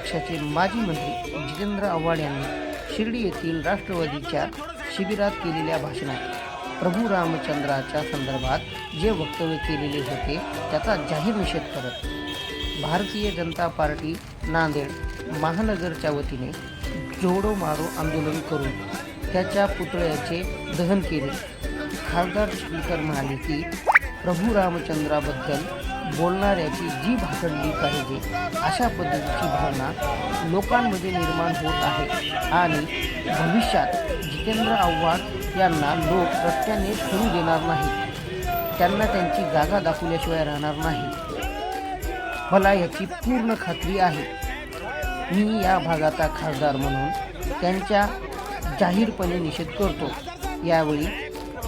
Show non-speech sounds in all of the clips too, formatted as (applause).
पक्षाचे माजी मंत्री जितेंद्र आव्हाड यांनी शिर्डी येथील राष्ट्रवादीच्या शिबिरात केलेल्या भाषणात प्रभू रामचंद्राच्या संदर्भात जे वक्तव्य केलेले होते त्याचा जाहीर निषेध करत भारतीय जनता पार्टी नांदेड महानगरच्या वतीने जोडो मारो आंदोलन करून त्याच्या पुतळ्याचे दहन केले. खासदार स्पीकर म्हणाले की प्रभू रामचंद्राबद्दल बोलणाऱ्याची जी भाषणली पाहिजे अशा पद्धतीची भावना लोकांमध्ये निर्माण होत आहे. आणि भविष्यात जितेंद्र आव्हाड यांना लोक रस्त्याने फिरू देणार नाहीत. त्यांना त्यांची जागा दाखवल्याशिवाय राहणार नाही. मला याची पूर्ण खात्री आहे. मी या भागाचा खासदार म्हणून त्यांच्या जाहीरपणे निषेध करतो. यावेळी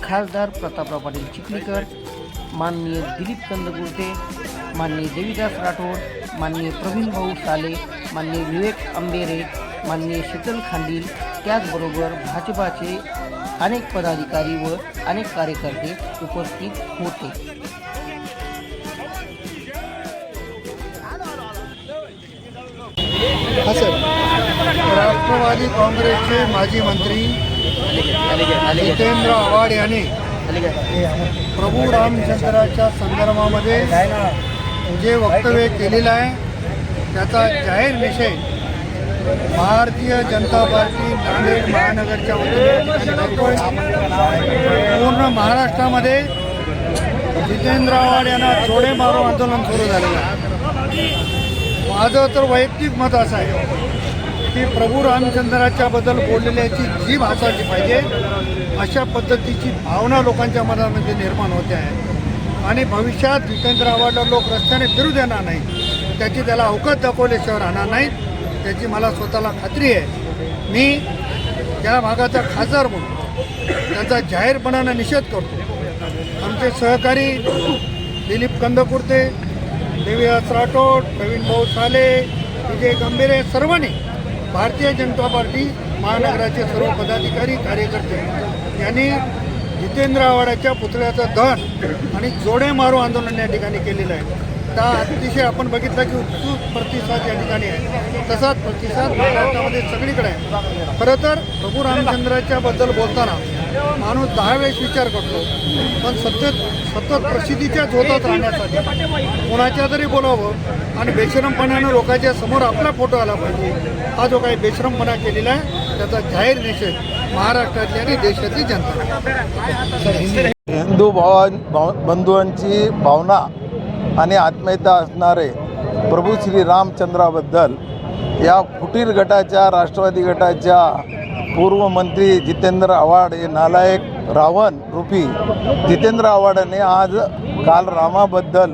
खासदार प्रतापराव पाटील चिखलीकर माननीय दिलीप कंदकुर्ते माननीय देवीदास राठोड माननीय प्रवीण भाऊ साले माननीय विवेक आंबेरे माननीय शीतल खांडील त्याचबरोबर भाजपाचे अनेक पदाधिकारी व अनेक कार्यकर्ते उपस्थित होते. राष्ट्रवादी काँग्रेसचे माजी मंत्री जितेंद्र आव्हाड यांनी प्रभू रामचंद्राच्या संदर्भामध्ये जे वक्तव्य केलेलं आहे त्याचा जाहीर निषेध भारतीय जनता पार्टी नांदेड महानगरच्या वतीने पूर्ण महाराष्ट्रामध्ये जितेंद्र आव्हाड यांना जोडे मारो आंदोलन सुरू झालेलं आहे. माझं तर वैयक्तिक मत असं आहे. की प्रभू रामचंद्राच्या बद्दल बोललेल्याची जी भाषा जी पाहिजे अशा पद्धतीची भावना लोकांच्या मनामध्ये निर्माण होते आहे. आणि भविष्यात जितेंद्र आव्हाडला लोक रस्त्याने फिरू देणार नाही त्याची त्याला अवकाश दाखवल्याशिवाय राहणार नाहीत. त्याची मला स्वतःला खात्री आहे. मी त्या भागाचा खासदार म्हणून त्यांचा जाहीरपणानं निषेध करतो. आमचे सहकारी दिलीप कंदकुर्ते देवीदास राठोड प्रवीण भाऊ साले विजय गंभीरे सर्वांनी भारतीय जनता पार्टी महानगराचे सर्व पदाधिकारी कार्यकर्ते यांनी जितेंद्र आव्हाडाच्या पुतळ्याचं दहन आणि जोडे मारो आंदोलन या ठिकाणी केलेलं आहे. त्या अतिशय आपण बघितलं की उत्सुक प्रतिसाद या ठिकाणी आहे. तसाच प्रतिसाद महाराष्ट्रामध्ये सगळीकडे आहे. खरं तर प्रभू रामचंद्राच्या बद्दल बोलताना माणूस दहा वेळेस विचार करतो पण सतत सतत प्रसिद्धीच्या झोतात राहण्यासाठी. कोणाच्या तरी बोलावं आणि बेशरमपणानं लोकांच्या समोर आपला फोटो आला पाहिजे. हा जो काही बेशरमपणा केलेला आहे त्याचा जाहीर निषेध महाराष्ट्रातली आणि देशातली जनता. हिंदू भावां भाव बंधूंची भावना आणि आत्मीयता असणारे प्रभू श्री रामचंद्राबद्दल या फुटीर गटाच्या राष्ट्रवादी गटाच्या पूर्व मंत्री जितेंद्र आव्हाड हे नालायक रावण रूपी जितेंद्र आव्हाडाने आज काल रामाबद्दल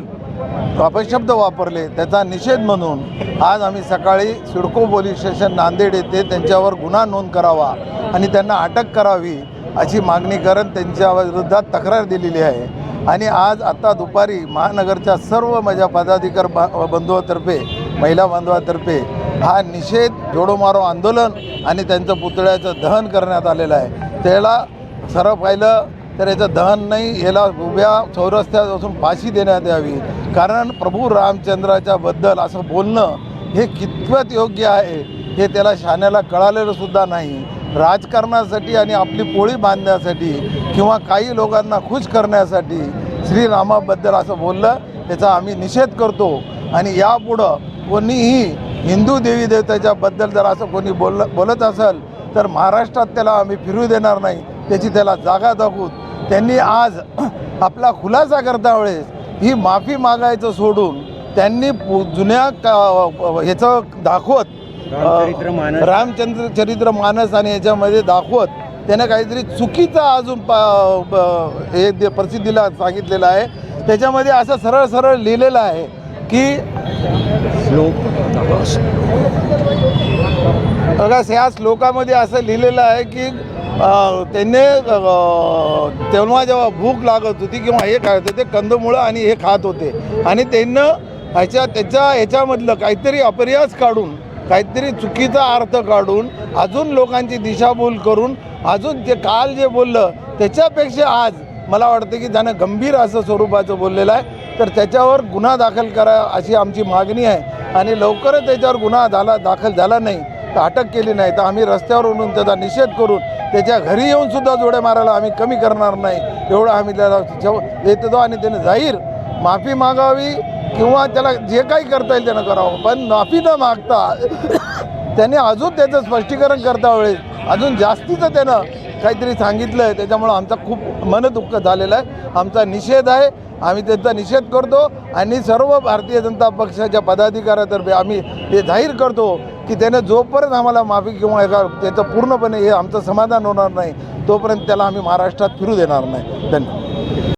अपशब्द वापरले. त्याचा निषेध म्हणून आज आम्ही सकाळी सिडको पोलीस स्टेशन नांदेड येथे त्यांच्यावर गुन्हा नोंद करावा आणि त्यांना अटक करावी अशी मागणी करत त्यांच्या विरुद्धात तक्रार दिलेली आहे. आणि आज आत्ता दुपारी महानगरच्या सर्व माझ्या पदाधिकार बा बंधुतर्फे महिला बांधवातर्फे हा निषेध जोडोमारो आंदोलन आणि त्यांचं पुतळ्याचं दहन करण्यात आलेलं आहे. त्याला सरळ पाहिलं तर याचं दहन नाही याला उभ्या चौरस्त्यात असून फाशी देण्यात यावी. कारण प्रभू रामचंद्राच्या बद्दल असं बोलणं हे कितपत योग्य आहे हे त्याला शाण्याला कळालेलं सुद्धा नाही. राजकारणासाठी आणि आपली पोळी बांधण्यासाठी किंवा काही लोकांना खुश करण्यासाठी श्रीरामाबद्दल असं बोललं याचा आम्ही निषेध करतो. आणि यापुढं कोणीही हिंदू देवी देवताच्याबद्दल जर असं कोणी बोल बोलत असेल तर महाराष्ट्रात त्याला आम्ही फिरू देणार नाही. त्याची त्याला जागा दाखवू त्यांनी आज (clears throat) आपला खुलासा करता वेळेस ही माफी मागायचं सोडून त्यांनी जुन्या का ह्याचं दाखवत रामचंद्र चरित्र मानस आणि याच्यामध्ये दाखवत त्याने काहीतरी चुकीचा अजून हे प्रसिद्धीला सांगितलेलं आहे. त्याच्यामध्ये असं सरळ सरळ लिहिलेलं आहे. की बघा या श्लोकामध्ये असं लिहिलेलं आहे की त्यांनी तेव्हा जेव्हा भूक लागत होती किंवा हे खात होते कंदमुळं आणि हे खात होते. आणि त्यांना ह्याच्या त्याच्या ह्याच्यामधलं काहीतरी अपरियास काढून काहीतरी चुकीचा अर्थ काढून अजून लोकांची दिशाभूल करून अजून ते काल जे बोललं त्याच्यापेक्षा आज मला वाटतं की त्यानं गंभीर असं स्वरूपाचं बोललेलं आहे तर त्याच्यावर गुन्हा दाखल करा अशी आमची मागणी आहे. आणि लवकरच त्याच्यावर गुन्हा झाला दाखल झाला नाही तर अटक केली नाही तर आम्ही रस्त्यावर उडून त्याचा निषेध करून त्याच्या घरी येऊन सुद्धा जोड्या मारायला आम्ही कमी करणार नाही एवढं आम्ही त्याला येतो आणि त्याने जाहीर माफी मागावी किंवा त्याला जे काही करता येईल त्यानं करावं. पण माफी न मागता (coughs) त्याने अजून त्याचं स्पष्टीकरण करता वेळेस अजून जास्तीचं त्यानं काहीतरी सांगितलं आहे त्याच्यामुळं आमचा खूप मनदुःख झालेलं आहे. आमचा निषेध आहे. आम्ही त्यांचा निषेध करतो आणि सर्व भारतीय जनता पक्षाच्या पदाधिकाऱ्यातर्फे आम्ही हे जाहीर करतो की त्याने जोपर्यंत आम्हाला माफी किंवा एका त्याचं पूर्णपणे हे आमचं समाधान होणार नाही तोपर्यंत त्याला आम्ही महाराष्ट्रात फिरू देणार नाही. धन्यवाद.